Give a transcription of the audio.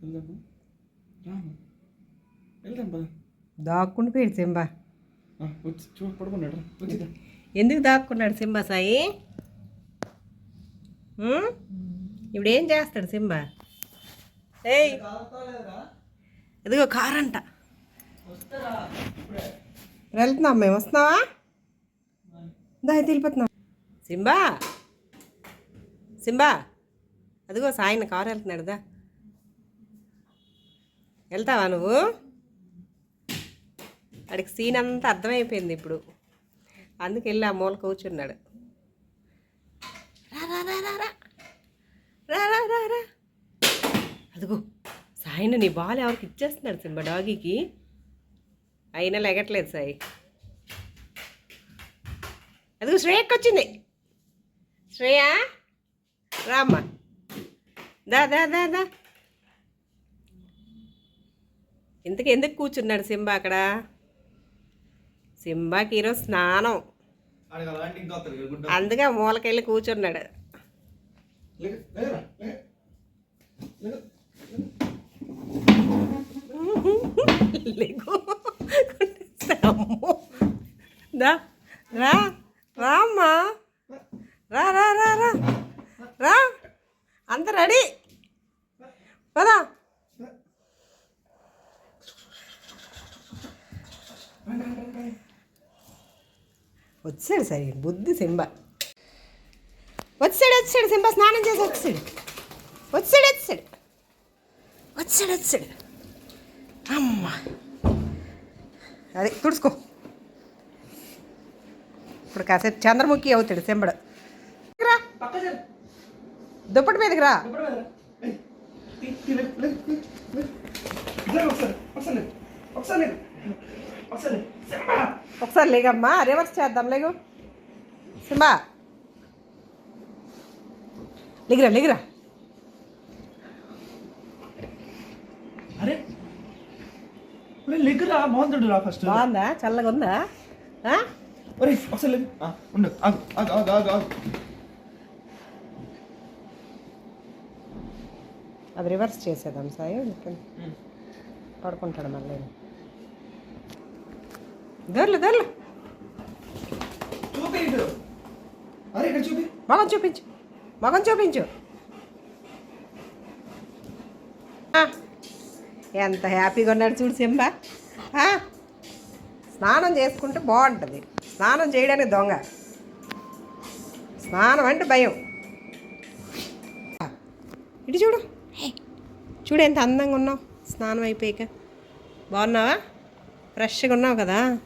వెళ్దాము? రాము వెళ్దాం పద. దాక్కుండి పోయాడు సింబా. ఆ, వచ్చి చూ పడుకున్నాడు రా. వచ్చిదా ఎందుకు దాక్కున్నాడు సింబా సాయి? ఇప్పుడు ఏం చేస్తాడు సింబా? ఏయ్. ఇదిగో కారంట. వెళ్తున్నాం మేము. వస్తున్నావా? దా తెలిపోతున్నాం సింబా. సింబా. అదిగో సాయిన కారు వెళ్తున్నాడు దా. వెళ్తావా నువ్వు? వాడికి సీన్ అంతా అర్థమైపోయింది ఇప్పుడు. అందుకు వెళ్ళి ఆ మూల కూర్చున్నాడు. అదిగో సాయిన నీ బాల్ ఎవరికి ఇచ్చేస్తున్నాడు సినిమా డాగీకి? అయినా లెగట్లేదు సాయి. అదిగో శ్రేయకి వచ్చింది. శ్రేయా రామ్మ. దా దా దా దా. ఇంతకు ఎందుకు కూర్చున్నాడు సింబా అక్కడ? సింబాకి ఈరోజు స్నానం. అందుకే మూలకెళ్ళి కూర్చున్నాడు. రామ్మా. రా అంత రెడీ. పదా. వచ్చాడు సరే బుద్ధి సింబ. వచ్చాడు వచ్చాడు సింబ స్నానం చేసి వచ్చాడు. వచ్చాడు వచ్చాడు. వచ్చాడు వచ్చాడు. అమ్మా. అదే తుడుచుకో. ఇప్పుడు కాసేపు చంద్రముఖి అవుతాడు సింబడు రా. దుప్పటి మీదకి రా. ఒకసారి ఒకసారి ఒకసారి. ఒకసారి లేగమ్మా రివర్స్ చేద్దాం లేగు. సింబా లేగిరా లేగిరా. అరే! లెగ్గురా మోహన్ రా ఫస్ట్ బాగుందా? చల్లగా ఉందా? ఒరే ఒకసారి లేకు. ఆ, ఉండు. ఆగు ఆగు ఆగు ఆగు ఆగు. అది రివర్స్ చేసేద్దాం సాయి పడుకుంటాడు మళ్ళీ. దొర్లు దొర్లు మగం చూపించు మగం చూపించు. ఎంత హ్యాపీగా ఉన్నాడు చూడు సింబా. స్నానం చేసుకుంటే బాగుంటుంది. స్నానం చేయడానికి దొంగ. స్నానం అంటే భయం. ఇటు చూడు. చూడు ఎంత అందంగా ఉన్నావు. స్నానం అయిపోయాక. బాగున్నావా? ఫ్రెష్గా ఉన్నావు కదా.